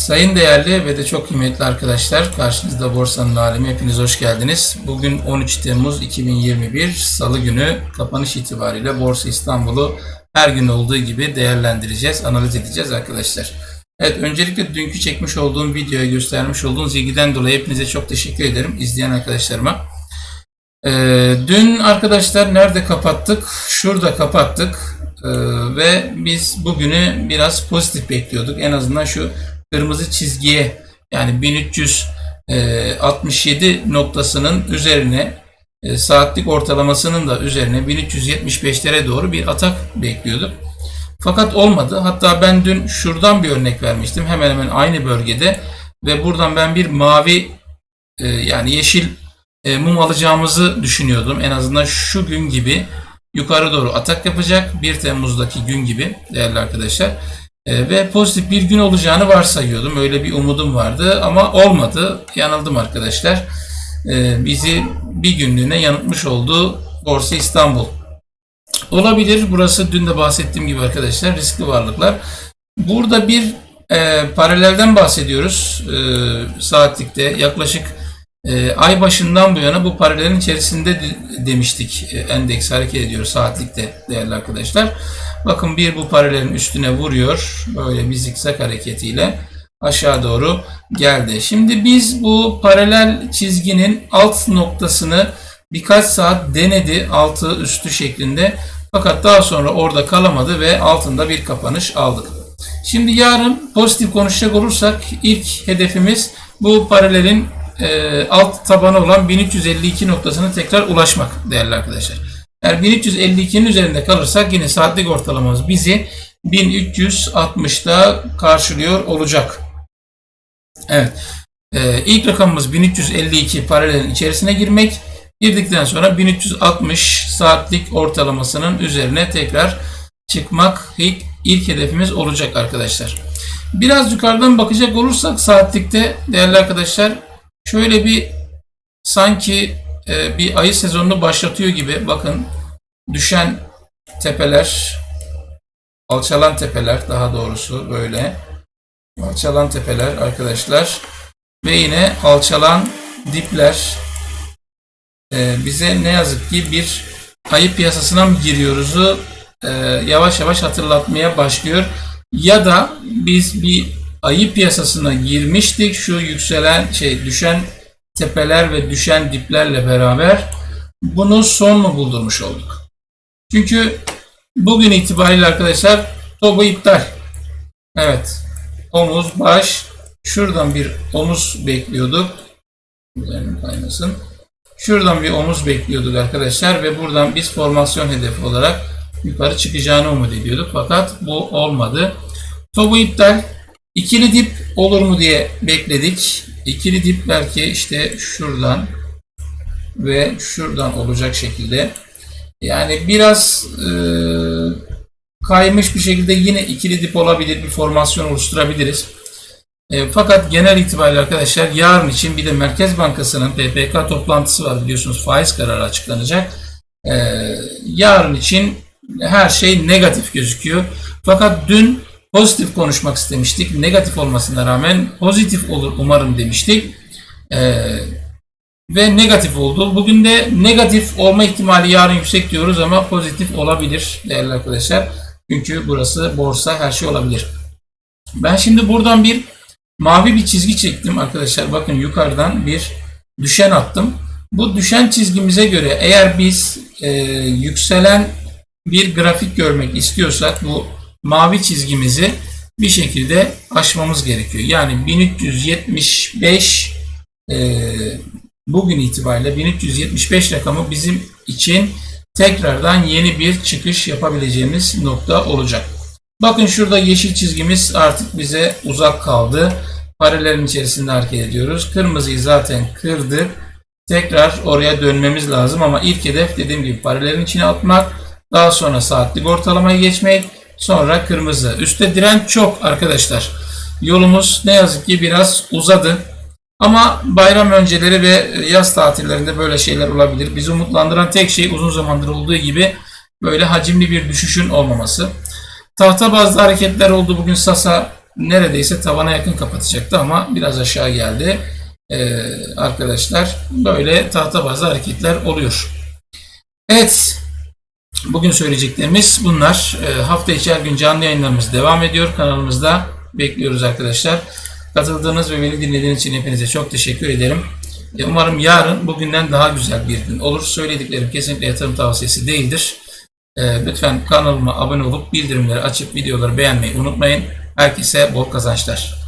Sayın değerli ve de çok kıymetli arkadaşlar, karşınızda Borsanın Alemi, hepiniz hoş geldiniz. Bugün 13 Temmuz 2021 Salı günü kapanış itibariyle Borsa İstanbul'u her gün olduğu gibi değerlendireceğiz, analiz edeceğiz arkadaşlar. Evet, öncelikle dünkü çekmiş olduğum videoya göstermiş olduğunuz ilgiden dolayı hepinize çok teşekkür ederim, izleyen arkadaşlarıma. Ee, dün arkadaşlar nerede kapattık? Şurada kapattık. Ee, ve biz bugünü biraz pozitif bekliyorduk. En azından şu kırmızı çizgiye yani 1367 noktasının üzerine e, saatlik ortalamasının da üzerine 1375'lere doğru bir atak bekliyorduk. Fakat olmadı. Hatta ben dün şuradan bir örnek vermiştim. Hemen hemen aynı bölgede ve buradan ben bir mavi e, yani yeşil e, mum alacağımızı düşünüyordum. En azından şu gün gibi yukarı doğru atak yapacak. 1 Temmuz'daki gün gibi değerli arkadaşlar. E, ve pozitif bir gün olacağını varsayıyordum. Öyle bir umudum vardı ama olmadı. Yanıldım arkadaşlar. E, bizi bir günlüğüne yanıltmış oldu Borsa İstanbul. Olabilir. Burası dün de bahsettiğim gibi arkadaşlar riskli varlıklar. Burada bir e, paralelden bahsediyoruz e, saatlikte. Yaklaşık e, ay başından bu yana bu paralelin içerisinde de, demiştik e, endeks hareket ediyor saatlikte değerli arkadaşlar. Bakın bir bu paralelin üstüne vuruyor. Böyle bir zikzak hareketiyle aşağı doğru geldi. Şimdi biz bu paralel çizginin alt noktasını birkaç saat denedi altı üstü şeklinde. Fakat daha sonra orada kalamadı ve altında bir kapanış aldık. Şimdi yarın pozitif konuşacak olursak ilk hedefimiz bu paralelin e, alt tabanı olan 1352 noktasına tekrar ulaşmak değerli arkadaşlar. Eğer 1352'nin üzerinde kalırsak yine saatlik ortalamamız bizi 1360'da karşılıyor olacak. Evet. Ee, ilk rakamımız 1352 paralelin içerisine girmek. Girdikten sonra 1360 saatlik ortalamasının üzerine tekrar çıkmak ilk, ilk hedefimiz olacak arkadaşlar. Biraz yukarıdan bakacak olursak saatlikte değerli arkadaşlar şöyle bir sanki e, bir ayı sezonunu başlatıyor gibi. Bakın düşen tepeler alçalan tepeler daha doğrusu böyle. Alçalan tepeler arkadaşlar. Ve yine alçalan dipler. E, bize ne yazık ki bir ayı piyasasına mı giriyoruzu e, yavaş yavaş hatırlatmaya başlıyor. Ya da biz bir ayı piyasasına girmiştik şu yükselen şey düşen tepeler ve düşen diplerle beraber bunu son mu buldurmuş olduk? Çünkü bugün itibariyle arkadaşlar TOB'u iptal. Evet. Omuz, baş. Şuradan bir omuz bekliyorduk. Üzerine kaynasın. Şuradan bir omuz bekliyorduk arkadaşlar ve buradan biz formasyon hedefi olarak yukarı çıkacağını umut ediyorduk. Fakat bu olmadı. TOB'u iptal. İkili dip olur mu diye bekledik. İkili dip belki işte şuradan ve şuradan olacak şekilde. Yani biraz e, kaymış bir şekilde yine ikili dip olabilir bir formasyon oluşturabiliriz. E, fakat genel itibariyle arkadaşlar yarın için bir de Merkez Bankası'nın PPK toplantısı var biliyorsunuz faiz kararı açıklanacak. E, yarın için her şey negatif gözüküyor. Fakat dün pozitif konuşmak istemiştik. Negatif olmasına rağmen pozitif olur umarım demiştik. Ee, ve negatif oldu. Bugün de negatif olma ihtimali yarın yüksek diyoruz ama pozitif olabilir değerli arkadaşlar. Çünkü burası borsa her şey olabilir. Ben şimdi buradan bir mavi bir çizgi çektim arkadaşlar. Bakın yukarıdan bir düşen attım. Bu düşen çizgimize göre eğer biz e, yükselen bir grafik görmek istiyorsak bu mavi çizgimizi bir şekilde aşmamız gerekiyor. Yani 1375 e, bugün itibariyle 1375 rakamı bizim için tekrardan yeni bir çıkış yapabileceğimiz nokta olacak. Bakın şurada yeşil çizgimiz artık bize uzak kaldı. Paralelin içerisinde hareket ediyoruz. Kırmızıyı zaten kırdık. Tekrar oraya dönmemiz lazım ama ilk hedef dediğim gibi paralelin içine atmak. Daha sonra saatlik ortalamayı geçmek. Sonra kırmızı. Üste direnç çok arkadaşlar. Yolumuz ne yazık ki biraz uzadı. Ama bayram önceleri ve yaz tatillerinde böyle şeyler olabilir. Bizi umutlandıran tek şey uzun zamandır olduğu gibi böyle hacimli bir düşüşün olmaması. Tahta bazlı hareketler oldu. Bugün Sasa neredeyse tavana yakın kapatacaktı ama biraz aşağı geldi. Ee, arkadaşlar böyle tahta bazlı hareketler oluyor. Evet. Bugün söyleyeceklerimiz bunlar. Ee, hafta içi her gün canlı yayınlarımız devam ediyor kanalımızda. Bekliyoruz arkadaşlar. Katıldığınız ve beni dinlediğiniz için hepinize çok teşekkür ederim. Ee, umarım yarın bugünden daha güzel bir gün olur. Söylediklerim kesinlikle yatırım tavsiyesi değildir. Ee, lütfen kanalıma abone olup bildirimleri açıp videoları beğenmeyi unutmayın. Herkese bol kazançlar.